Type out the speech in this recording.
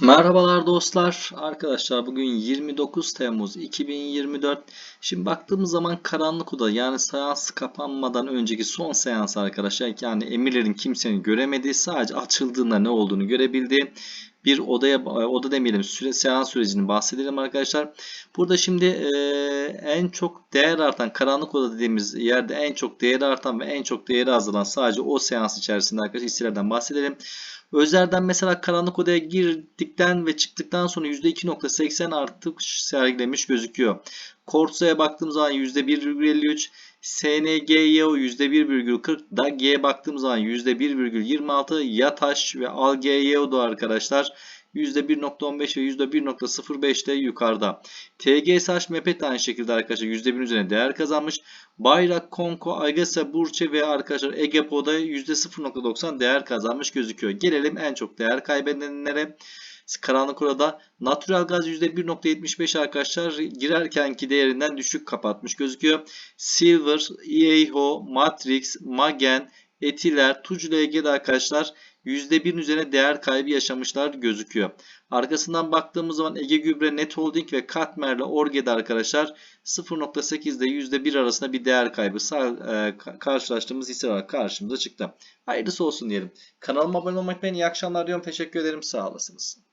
Merhabalar dostlar. Arkadaşlar bugün 29 Temmuz 2024. Şimdi baktığımız zaman karanlık oda yani seans kapanmadan önceki son seans arkadaşlar. Yani emirlerin kimsenin göremediği sadece açıldığında ne olduğunu görebildiği bir odaya oda demeyelim süre, seans sürecini bahsedelim arkadaşlar. Burada şimdi e, en çok değer artan karanlık oda dediğimiz yerde en çok değeri artan ve en çok değeri azalan sadece o seans içerisinde arkadaşlar hisselerden bahsedelim. Özlerden mesela karanlık odaya girdikten ve çıktıktan sonra %2.80 artış sergilemiş gözüküyor. Korsa'ya baktığımız zaman %1,53, SNGYO %1,40, DAG'ye baktığımız zaman %1,26, YATAŞ ve ALGYO da arkadaşlar %1.15 ve %1.05'te yukarıda. TGSH Mepet aynı şekilde arkadaşlar %1 üzerine değer kazanmış. Bayrak, Konko, Agasa, Burçe ve arkadaşlar Egepo'da %0.90 değer kazanmış gözüküyor. Gelelim en çok değer kaybedenlere. Karanlık orada natural gaz %1.75 arkadaşlar girerkenki değerinden düşük kapatmış gözüküyor. Silver, EAHO, Matrix, Magen, Etiler, Tucla Ege'de arkadaşlar %1'in üzerine değer kaybı yaşamışlar gözüküyor. Arkasından baktığımız zaman Ege Gübre, Net Holding ve Katmer ile Orge'de arkadaşlar 0.8 ile %1 arasında bir değer kaybı e, karşılaştığımız hisse olarak karşımıza çıktı. Hayırlısı olsun diyelim. Kanalıma abone olmak ve iyi akşamlar diyorum. Teşekkür ederim. Sağ olasınız.